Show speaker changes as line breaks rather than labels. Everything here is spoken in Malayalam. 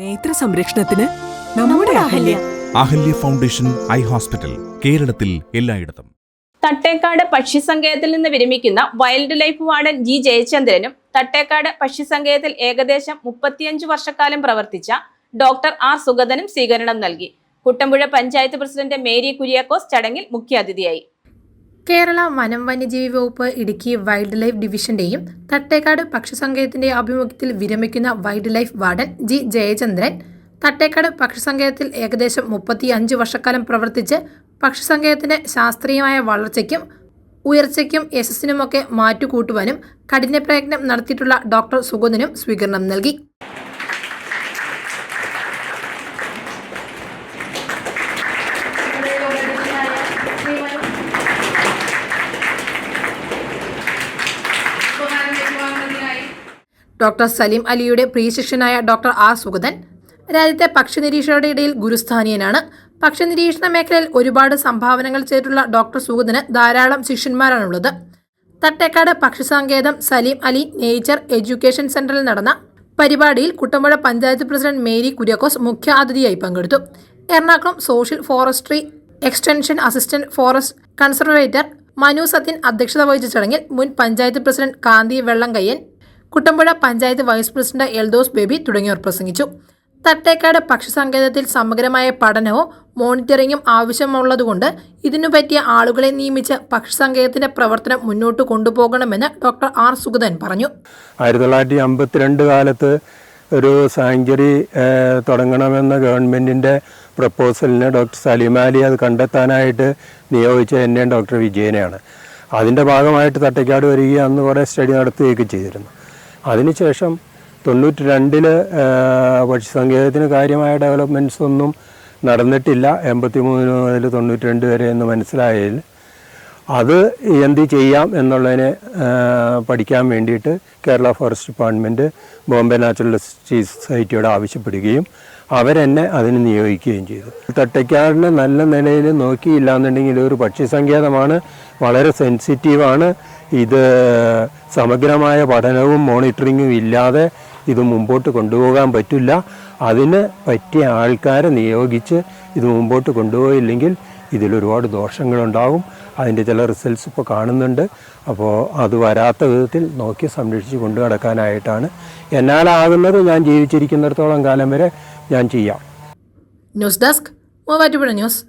നേത്ര സംരക്ഷണത്തിന് നമ്മുടെ Ahalya.
Ahalya. Foundation eye hospital കേരളത്തിൽ എല്ലായിടത്തും.
തട്ടേക്കാട് പക്ഷി സങ്കേതത്തിൽ നിന്ന് വിരമിക്കുന്ന വൈൽഡ് ലൈഫ് വാർഡൻ ജി ജയചന്ദ്രനും തട്ടേക്കാട് പക്ഷി സങ്കേതത്തിൽ ഏകദേശം മുപ്പത്തിയഞ്ചു വർഷക്കാലം പ്രവർത്തിച്ച ഡോക്ടർ ആർ സുഗതനും സ്വീകരണം നൽകി. കുട്ടമ്പുഴ പഞ്ചായത്ത് പ്രസിഡന്റ് മേരി കുര്യാക്കോസ് ചടങ്ങിൽ മുഖ്യാതിഥിയായി.
കേരള വനം വന്യജീവി വകുപ്പ് ഇടുക്കി വൈൽഡ് ലൈഫ് ഡിവിഷന്റെയും തട്ടേക്കാട് പക്ഷിസങ്കേതത്തിന്റെ ആഭിമുഖ്യത്തിൽ വിരമിക്കുന്ന wild life warden G Jayachandran Thattekad പക്ഷിസങ്കേതത്തിൽ ഏകദേശം മുപ്പത്തി അഞ്ച് വർഷക്കാലം പ്രവർത്തിച്ച് പക്ഷിസങ്കേതത്തിന്റെ ശാസ്ത്രീയമായ വളർച്ചയ്ക്കും ഉയർച്ചയ്ക്കും യശസ്സിനുമൊക്കെ മാറ്റുകൂട്ടുവാനും കഠിന പ്രയത്നം നടത്തിയിട്ടുള്ള ഡോക്ടർ സുഗതനും സ്വീകരണം നൽകി. ഡോക്ടർ സലീം അലിയുടെ പ്രിയ ശിഷ്യനായ ഡോക്ടർ ആർ സുഗതൻ രാജ്യത്തെ പക്ഷി നിരീക്ഷകരുടെ ഇടയിൽ ഗുരുസ്ഥാനീയനാണ്. പക്ഷി നിരീക്ഷണ മേഖലയിൽ ഒരുപാട് സംഭാവനകൾ ചെയ്തിട്ടുള്ള ഡോക്ടർ സുഗതന് ധാരാളം ശിഷ്യന്മാരാണുള്ളത്. തട്ടേക്കാട് പക്ഷി സങ്കേതം സലീം അലി നേച്ചർ എഡ്യൂക്കേഷൻ സെന്ററിൽ നടന്ന പരിപാടിയിൽ കുട്ടമ്പുഴ പഞ്ചായത്ത് പ്രസിഡന്റ് മേരി കുര്യാക്കോസ് മുഖ്യ അതിഥിയായി പങ്കെടുത്തു. Ernakulam social forestry extension assistant forest conservator Manu Sathyan അധ്യക്ഷത വഹിച്ച ചടങ്ങിൽ മുൻ panchayat president Kanthi Vellamkayyan Kuttampuzha panchayat vice president Eldhose Baby തുടങ്ങിയവർ പ്രസംഗിച്ചു. തട്ടേക്കാട് പക്ഷിസങ്കേതത്തിൽ സമഗ്രമായ പഠനവും മോണിറ്ററിംഗും ആവശ്യമുള്ളതുകൊണ്ട് ഇതിനു പറ്റിയ ആളുകളെ നിയമിച്ച് പക്ഷിസങ്കേതത്തിന്റെ പ്രവർത്തനം മുന്നോട്ട് കൊണ്ടുപോകണമെന്ന് ഡോക്ടർ ആർ സുഗതൻ പറഞ്ഞു.
ആയിരത്തി തൊള്ളായിരത്തി അമ്പത്തിരണ്ട് കാലത്ത് ഒരു സാങ്ച്വറി തുടങ്ങണമെന്ന ഗവൺമെന്റിന്റെ പ്രപ്പോസലിന് ഡോക്ടർ സലിമാലി അത് കണ്ടെത്താനായിട്ട് നിയോഗിച്ച എന്നെയും ഡോക്ടർ വിജയനെയാണ്. അതിന്റെ ഭാഗമായിട്ട് തട്ടേക്കാട് വരികയും അന്ന് കുറേ സ്റ്റഡി നടത്തുകയൊക്കെ ചെയ്തിരുന്നു. അതിനുശേഷം തൊണ്ണൂറ്റി രണ്ടിൽ പക്ഷി സങ്കേതത്തിന് കാര്യമായ ഡെവലപ്മെന്റ്സ് ഒന്നും നടന്നിട്ടില്ല. എൺപത്തി മൂന്ന് മുതൽ തൊണ്ണൂറ്റി രണ്ട് വരെ എന്ന് മനസ്സിലായതിൽ അത് എന്ത് ചെയ്യാം എന്നുള്ളതിനെ പഠിക്കാൻ വേണ്ടിയിട്ട് Kerala forest department Bombay naturalist സൊസൈറ്റിയോട് ആവശ്യപ്പെടുകയും അവരെന്നെ അതിന് നിയോഗിക്കുകയും ചെയ്തു. തട്ടയ്ക്കാടിനെ നല്ല നിലയിൽ നോക്കിയില്ല എന്നുണ്ടെങ്കിൽ ഇതൊരു പക്ഷി സങ്കേതമാണ് വളരെ സെൻസിറ്റീവാണ്. ഇത് സമഗ്രമായ പഠനവും മോണിറ്ററിങ്ങും ഇല്ലാതെ ഇത് മുമ്പോട്ട് കൊണ്ടുപോകാൻ പറ്റില്ല. അതിന് പറ്റിയ ആൾക്കാരെ നിയോഗിച്ച് ഇത് മുമ്പോട്ട് കൊണ്ടുപോയില്ലെങ്കിൽ ഇതിലൊരുപാട് ദോഷങ്ങളുണ്ടാകും അതിന്റെ ചില റിസൾട്ട്സ് ഇപ്പോൾ കാണുന്നുണ്ട്. അപ്പോൾ അത് വരാത്ത വിധത്തിൽ നോക്കി സംരക്ഷിച്ച് കൊണ്ടു നടക്കാനായിട്ടാണ്. എന്നാലാകുന്നത് ഞാൻ ജീവിച്ചിരിക്കുന്നിടത്തോളം കാലം വരെ ഞാൻ ചെയ്യാം.
News desk Muvattupuzha news